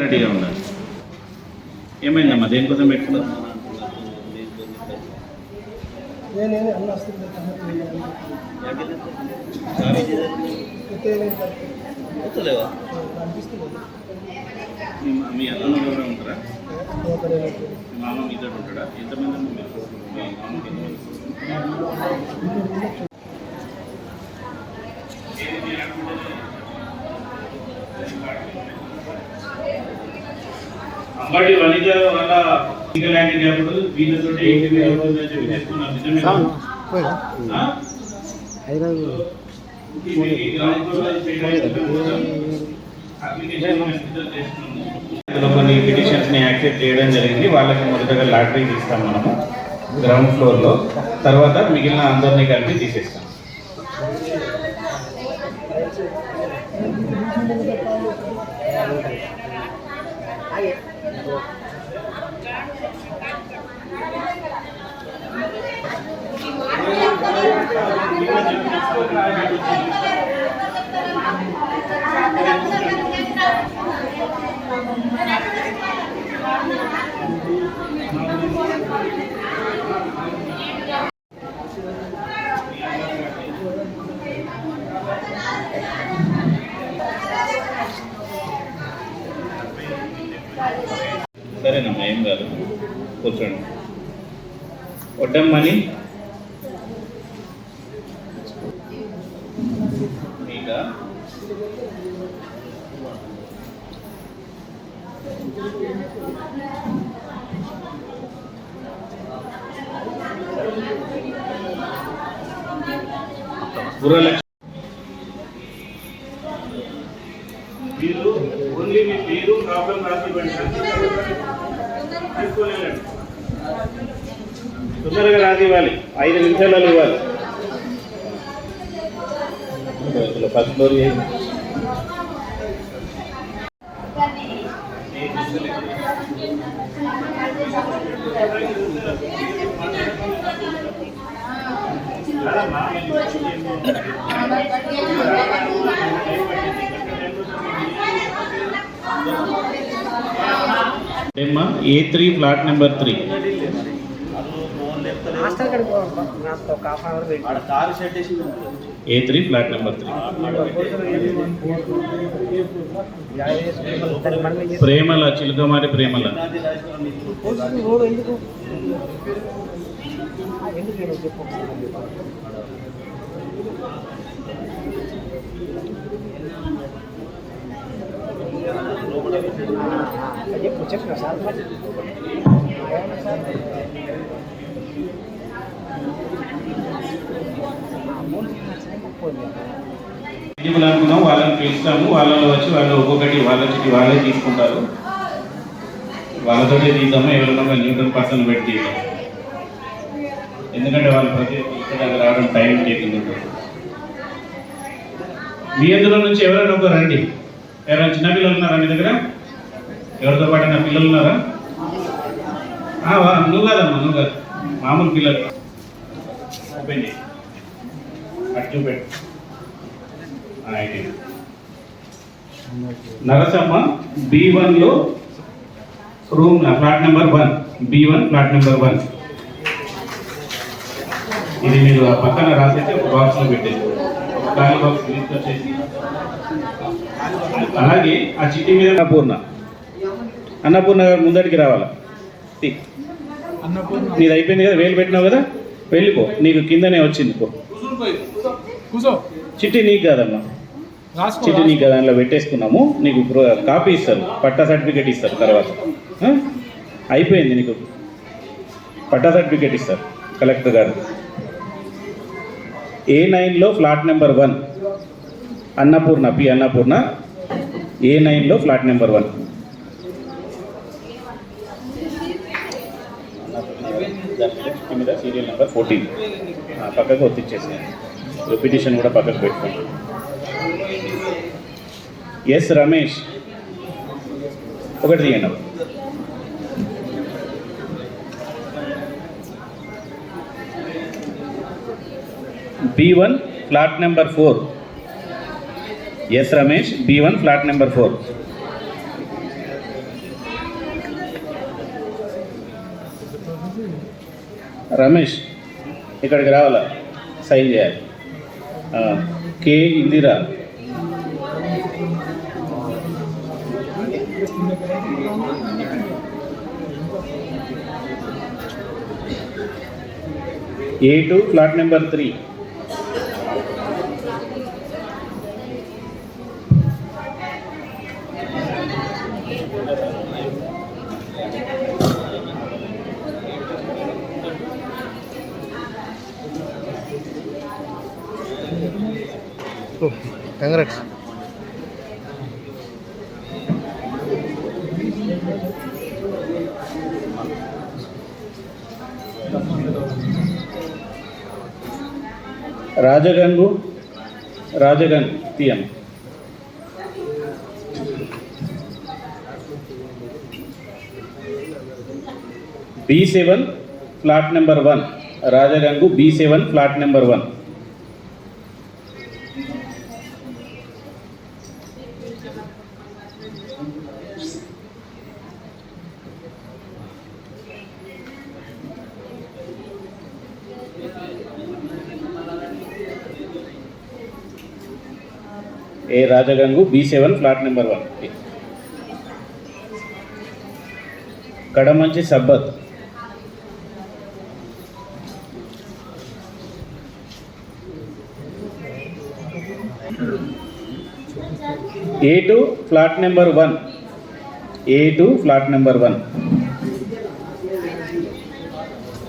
రెడీగా ఉండాలి. ఏమైందమ్మా? దేనికోసం పెట్టుకున్నావు నేనేమి అన్న అనిపిస్తుంది మీ అన్న ఎవరైనా ఉంటారా? మీ మామ మీతో ఉంటాడా? ఎంతమంది మీరు? మీ మామకి ఎంతమంది అంబటి వనిజ వల్ల లీగల్ హ్యాండిక్యాప్ వీళ్ళతో ఏంటి అవుతుందని చెప్పి నిజమేనా? ఆ? కొన్ని పిటిషన్స్ని యాక్సెప్ట్ చేయడం జరిగింది వాళ్ళకి మొదటగా లాటరీ తీస్తాం మనము గ్రౌండ్ ఫ్లోర్లో తర్వాత మిగిలిన అందరినీ కలిపి తీసేస్తాం సరేనమ్మా ఏం కాదు. కూర్చోండి. వడ్డమ్మని గుర్రలక్ష్మి మీరు ఓన్లీ మీ పేరు ప్రాబ్లం రాసి తొందరగా రాసి ఇవ్వాలి ఐదు నిమిషాలలో ఇవ్వాలి. ఇందులో ఫస్ట్ ఫ్లోర్ చేయండి ఏమ్మా? A three flat number three A three flat number three Premala Chilukamari Premala. నేను చెప్పు చెప్పు చెప్పిన సార్ మరి ఏమన్నా సార్ అమౌంట్ అనుకున్నాం వాళ్ళని పిలుస్తాము. వాళ్ళలో వచ్చి వాళ్ళు ఒక్కొక్కటి వాళ్ళ చిట్టి వాళ్ళే తీసుకుంటారు. వాళ్ళతోటే తీద్దాము ఎవరికైనా న్యూట్రల్ పర్సన్ పెట్టి తీద్దాం ఎందుకంటే వాళ్ళు ప్రతి ఒక్కరి దగ్గర రావడం టైం టేకింగ్ మీ అందులో నుంచి ఎవరైనా ఒక రండి. ఎవరైనా చిన్న పిల్లలు ఉన్నారా మీ దగ్గర? ఎవరితో పాటు నా పిల్లలు ఉన్నారా? వా, నువ్వు కాదమ్మా నువ్వు కాదు. మామూలు పిల్లలు. ఓపెన్ చేయి అటు చూపెట్టు. నరసమ్మ బి లో room flat number one B one flat number one ఇది మీరు ఆ పక్కన రాసేసి ఒక బాక్స్లో పెట్టేసి ఒక ఖాళీ బాక్స్ తీసుకొచ్చేసి అలాగే ఆ చిట్టి మీద అన్నపూర్ణ. అన్నపూర్ణ గారు ముందడికి రావాలా. నీది అయిపోయింది కదా వేలు పెట్టినావు కదా? వెళ్ళిపో నీకు కిందనే వచ్చింది పో. చిట్టి నీకు కాదమ్మా. చిట్టి నీకు దాంట్లో పెట్టేసుకున్నాము. నీకు కాపీ ఇస్తారు పట్టా సర్టిఫికేట్ ఇస్తారు తర్వాత? అయిపోయింది నీకు. పట్టా సర్టిఫికేట్ ఇస్తారు కలెక్టర్ గారు. ఏ నైన్లో flat number one Annapurna P Annapurna A నైన్లో ఫ్లాట్ నెంబర్ వన్ మీద సీరియల్ నెంబర్ ఫోర్టీన్ పక్కకు ఒత్తిచ్చేసాను పిటిషన్ కూడా పక్కకు పెట్టుకోండి. ఎస్ రమేష్ ఒకటి తీయండి. B one flat number four. S Ramesh B one flat number four. Ramesh ఇక్కడికి రావాలా? సైన్ చేయాలి. K Indira. A two flat number three. Congrats Rajagangu Rajagang తీయం B seven flat number one Rajarangu B seven flat number one A Rajagangu B seven flat number one Kadamanchi సబ్బత్. A two flat number one A two flat number one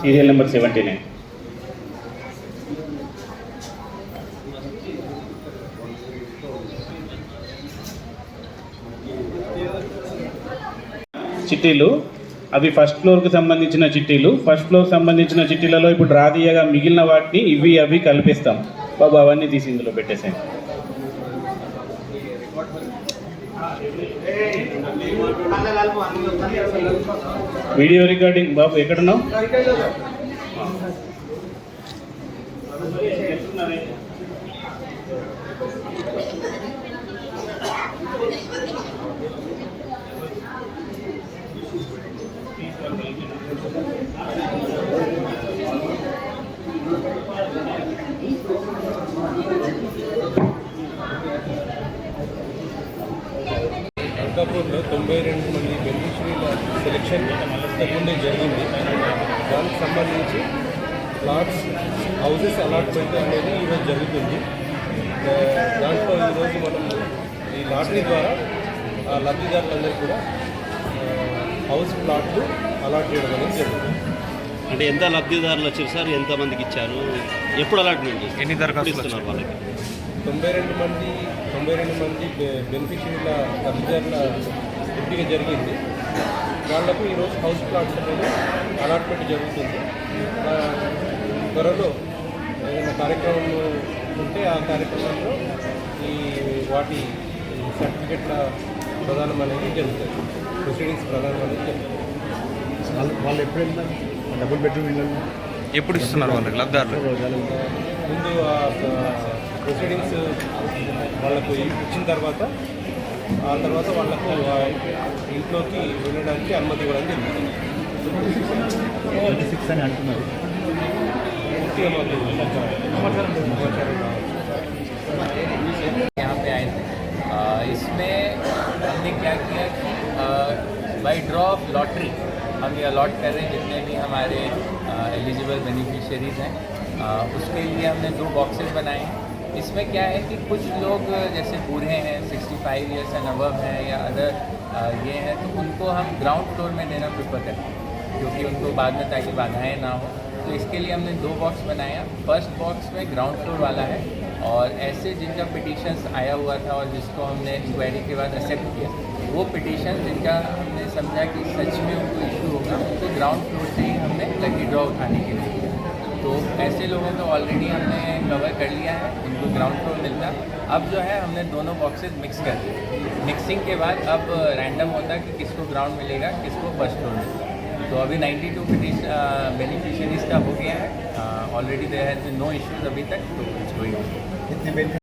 serial number seventy nine చిట్టీలు. అవి first ఫ్లోర్కి సంబంధించిన చిట్టీలు. First floor సంబంధించిన చిట్టీలలో ఇప్పుడు రాదీయగా తీయగా మిగిలిన వాటిని ఇవి అవి కల్పిస్తాం. బాబు అవన్నీ తీసి ఇందులో పెట్టేసాయి. వీడియో రికార్డింగ్ బాబు ఎక్కడున్నావు? అంకాపూర్లో తొంభై రెండు మంది బెనిఫిషరీల సెలెక్షన్ ఇంతకుముందే జరిగింది. దానికి సంబంధించి ప్లాట్స్ హౌసెస్ అలాట్మెంట్ అనేది ఈరోజు జరుగుతుంది. దాంట్లో ఈరోజు మనం ఈ లాటరీ ద్వారా ఆ లబ్ధిదారులందరూ కూడా హౌస్ ప్లాట్లు అలాట్ చేయడం అనేది జరుగుతుంది. అంటే ఎంత లబ్ధిదారులు వచ్చారు సార్? ఎంత మందికి ఇచ్చారు? ఎప్పుడు అలాట్మెంట్? ఎన్ని దరఖాస్తులు వాళ్ళకి? తొంభై రెండు మంది తొంభై రెండు మంది బె- బెనిఫిషరీల లబ్ధిదారుల ఎంపిక జరిగింది. వాళ్ళకు ఈరోజు హౌస్ ప్లాట్స్ అనేది అలాట్మెంట్ జరుగుతుంది. ఆ, త్వరలో ఏదైనా కార్యక్రమం ఉంటే ఆ కార్యక్రమంలో ఈ వాటి సర్టిఫికెట్ల ప్రదానం అనేది జరుగుతుంది. ప్రొసీడింగ్స్ ప్రదానం అనేది జరుగుతుంది. వాళ్ళు వాళ్ళు ఎప్పుడు వెళ్తారు డబుల్ బెడ్రూమ్ ఇళ్ళు ఎప్పుడు ఇస్తున్నారు వాళ్ళకి లబ్ధారులు? ముందు. ఆ ప్రొసీడింగ్స్ వాళ్ళకు ఇచ్చిన తర్వాత ఆ తర్వాత వాళ్ళకు ఆ ఇంట్లోకి వెళ్ళడానికి అనుమతి ఇవ్వడం జరుగుతుంది ట్వంటీ సిక్స్ అని అంటున్నారు పూర్తిగా మాకు సమాచారం రావాలి. यहाँ पे आए थे अ, इसमें हमने क्या किया कि बाई ड्रॉ ऑफ लॉटरी हम ये अलॉट कर रहे हैं जितने भी हमारे एलिजिबल बेनिफिशियरीज हैं अ, उसके लिए हमने दो बॉक्सेस बनाए हैं इसमें क्या है कि कुछ लोग, जैसे बूढ़े हैं 65 फाइव ईयर्स एंड अबव हैं या अदर ये हैं तो उनको हम ग्राउंड फ्लोर में देना प्रेफर करते हैं, क्योंकि उनको बाद में ताकि बाधाएँ ना हो। तो इसके लिए हमने दो बॉक्स बनाया। फ़र्स्ट बॉक्स में ग्राउंड फ्लोर वाला है और ऐसे जिनका पिटिशंस आया हुआ था और जिसको हमने इंक्वायरी के बाद एक्सेप्ट किया, वो पिटिशन जिनका हमने समझा कि सच में उनको इशू होगा, उनको ग्राउंड फ्लोर से ही हमने लकी ड्रॉ उठाने के लिए। तो ऐसे लोगों को ऑलरेडी हमने कवर कर लिया है उनको ग्राउंड फ्लोर मिलता। अब जो है, हमने दोनों बॉक्सेस मिक्स कर दिए। मिक्सिंग के बाद अब रैंडम होता है कि किसको ग्राउंड मिलेगा, किसको फ़र्स्ट फ्लोर मिलेगा। तो अभी 92 टू बेनिफिशरीज़ का हो गया है। Already there has no issues अभी तक तो कुछ हो कितने